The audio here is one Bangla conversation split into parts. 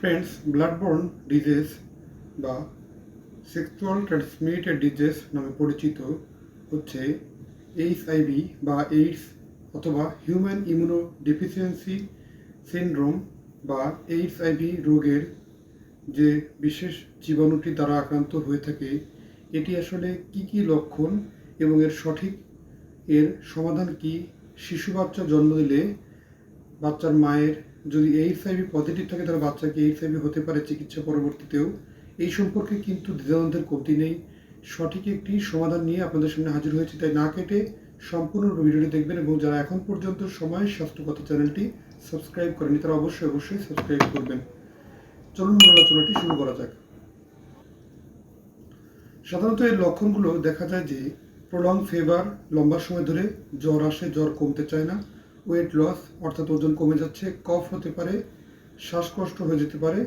ফ্রেন্ডস ব্লাডবোর্ন ডিজিজ বা সেক্সুয়াল ট্রান্সমিটেড ডিজিজ নামে পরিচিত হচ্ছে এইচ এইচআইভি বা এইডস অথবা হিউম্যান ইমিউনো ডেফিসিয়েন্সি সিনড্রোম বা এইচআইভি রোগের যে বিশেষ জীবাণুটি দ্বারা আক্রান্ত হয়ে থাকে, এটি আসলে কি কি লক্ষণ এবং এর সঠিক এর সমাধান কি? শিশু বাচ্চা জন্ম দিলে বাচ্চার মায়ের যদি এইচআইভি পজিটিভ থাকে তাহলে বাচ্চাকে এইচআইভি হতে পারে চিকিৎসা পরবর্তীতেও। এই সম্পর্কে কিন্তু দ্বিধাদ্বন্দ্বের কমতি নেই। সঠিক একটি সমাধান নিয়ে আপনাদের সামনে হাজির হয়েছে, তাই না কেটে সম্পূর্ণ ভিডিওটি দেখবেন এবং যারা এখন পর্যন্ত সময় স্বাস্থ্যকথা চ্যানেলটি সাবস্ক্রাইব করেনি তারা অবশ্যই অবশ্যই সাবস্ক্রাইব করবেন। চলুন আলোচনাটি শুরু করা যাক। সাধারণত এর লক্ষণগুলো দেখা যায় যে প্রলং ফেভার লম্বা সময় ধরে জ্বর আসে, জ্বর কমতে চায় না। ওয়েট লস অর্থাৎ ওজন কমে যাচ্ছে, কফ হতে পারে, শ্বাসকষ্ট হয়ে যেতে পারে,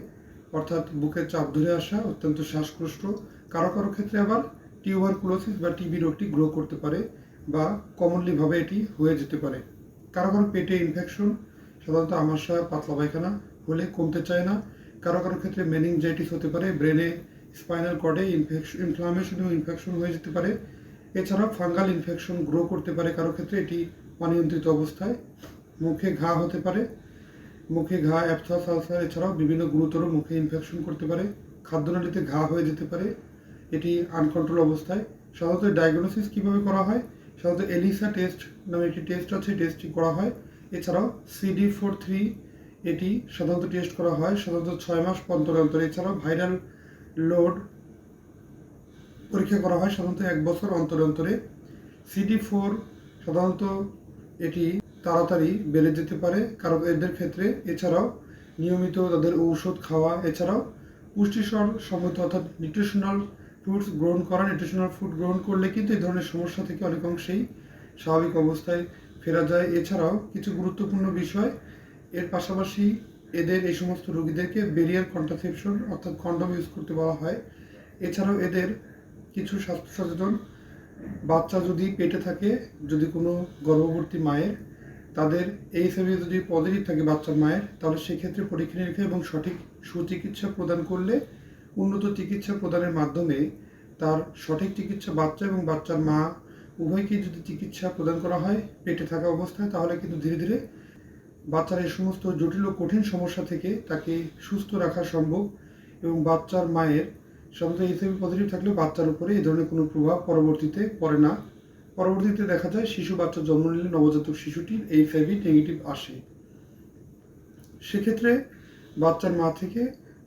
অর্থাৎ বুকে চাপ ধরে আসা অত্যন্ত শ্বাসকষ্ট। কারও কারও ক্ষেত্রে আবার টিউবারকুলোসিস বা টিবি রোগটি গ্রো করতে পারে বা কমনলিভাবে এটি হয়ে যেতে পারে। কারও কারও পেটে ইনফেকশন সাধারণত আমার আমাশা পাতলা পায়খানা হলে কমতে চায় না। কারও কারও ক্ষেত্রে মেনিনজাইটিস হতে পারে, ব্রেনে স্পাইনাল কর্ডে ইনফেকশন ইনফ্লামেশন ইনফেকশন হয়ে যেতে পারে। এছাড়াও ফাঙ্গাল ইনফেকশন গ্রো করতে পারে, কারও ক্ষেত্রে এটি অনিয়ন্ত্রিত অবস্থায় মুখে ঘা হতে পারে। মুখে ঘা অ্যাপথাস আলসার এছাড়াও বিভিন্ন গুরুতর মুখে ইনফেকশন করতে পারে। খাদ্যনালীতে ঘা হয়ে যেতে পারে। এটি আনকন্ট্রোল অবস্থায়। সাধারণত ডায়াগনোসিস কীভাবে করা হয়? সাধারণত এলিসা টেস্ট নামে একটি টেস্ট আছে টেস্টটি করা হয়। এছাড়াও সিডি ফোর থ্রি এটি সাধারণত টেস্ট করা হয় সাধারণত ছয় মাস অন্তর অন্তরে। এছাড়াও ভাইরাল লোড পরীক্ষা করা হয় সাধারণত এক বছর অন্তর অন্তরে। সিডি ফোর সাধারণত এটি তাড়াতাড়ি বেড়ে যেতে পারে, কারণ এদের ক্ষেত্রে এছাড়াও নিয়মিত তাদের ঔষধ খাওয়া, এছাড়াও পুষ্টিসর সম্মত অর্থাৎ নিউট্রিশনাল ফুডস গ্রহণ করা নিউট্রিশনাল ফুড গ্রহণ করলে কিন্তু এই ধরনের সমস্যা থেকে অনেকাংশেই স্বাভাবিক অবস্থায় ফেরা যায়। এছাড়াও কিছু গুরুত্বপূর্ণ বিষয়, এর পাশাপাশি এদের এই সমস্ত রোগীদেরকে বেরিয়ার কন্ট্রাসেপশন অর্থাৎ কন্ডম ইউজ করতে বলা হয়। এছাড়াও এদের কিছু স্বাস্থ্য সচেতন বাচ্চা যদি পেটে থাকে, যদি কোনো গর্ভবতী মায়ের, তাদের এই হিসেবে যদি পজিটিভ থাকে বাচ্চার মায়ের, তাহলে সেক্ষেত্রে পরীক্ষা নিরীক্ষা এবং সঠিক সুচিকিৎসা প্রদান করলে উন্নত চিকিৎসা প্রদানের মাধ্যমে তার সঠিক চিকিৎসা বাচ্চা এবং বাচ্চার মা উভয়কেই যদি চিকিৎসা প্রদান করা হয় পেটে থাকা অবস্থায়, তাহলে কিন্তু ধীরে ধীরে বাচ্চার এই সমস্ত জটিল ও কঠিন সমস্যা থেকে তাকে সুস্থ রাখা সম্ভব এবং বাচ্চার মায়ের সাধারণত এইচআইভি পজিটিভ থাকলেও বাচ্চার উপরে এই ধরনের কোনো প্রভাব পরবর্তীতে পড়ে না। পরবর্তীতে দেখা যায় শিশু বাচ্চা জন্ম নিলে নবজাতক শিশুটির এইচআইভি নেগেটিভ আসে। সেক্ষেত্রে বাচ্চার মা থেকে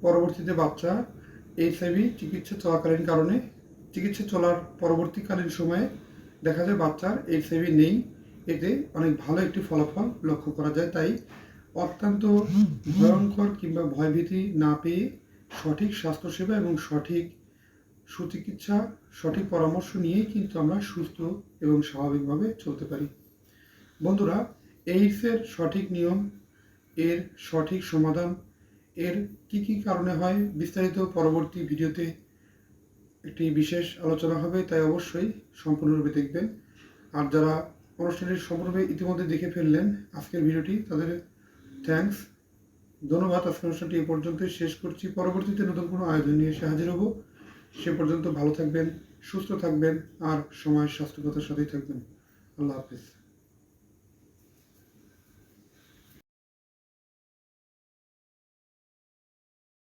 পরবর্তীতে বাচ্চা এইচআইভি চিকিৎসা চলাকালীন কারণে চিকিৎসা চলার পরবর্তীকালীন সময়ে দেখা যায় বাচ্চার এইচআইভি নেই। এতে অনেক ভালো একটি ফলাফল লক্ষ্য করা যায়। তাই অত্যন্ত ভয়ঙ্কর কিংবা ভয়ভীতি না পেয়ে সঠিক স্বাস্থ্যসেবা এবং সঠিক সুচিকিৎসা, সঠিক পরামর্শ নিয়েই কিন্তু আমরা সুস্থ এবং স্বাভাবিকভাবে চলতে পারি। বন্ধুরা এইডসের সঠিক নিয়ম, এর সঠিক সমাধান, এর কি কি কারণে হয় বিস্তারিত পরবর্তী ভিডিওতে একটি বিশেষ আলোচনা হবে, তাই অবশ্যই সম্পূর্ণরূপে দেখবেন। আর যারা অনুষ্ঠানটি সম্পূর্ণরূপে ইতিমধ্যে দেখে ফেললেন আজকের ভিডিওটি, তাদের থ্যাঙ্কস ধন্যবাদ, আজকের অনুষ্ঠানটি এ পর্যন্ত শেষ করছি। পরবর্তীতে নতুন কোনো আয়োজন নিয়ে এসে হাজির হব। সে পর্যন্ত ভালো থাকবেন, সুস্থ থাকবেন, আর সময় স্বাস্থ্যকতার সাথেই থাকবেন। আল্লাহ হাফিজ।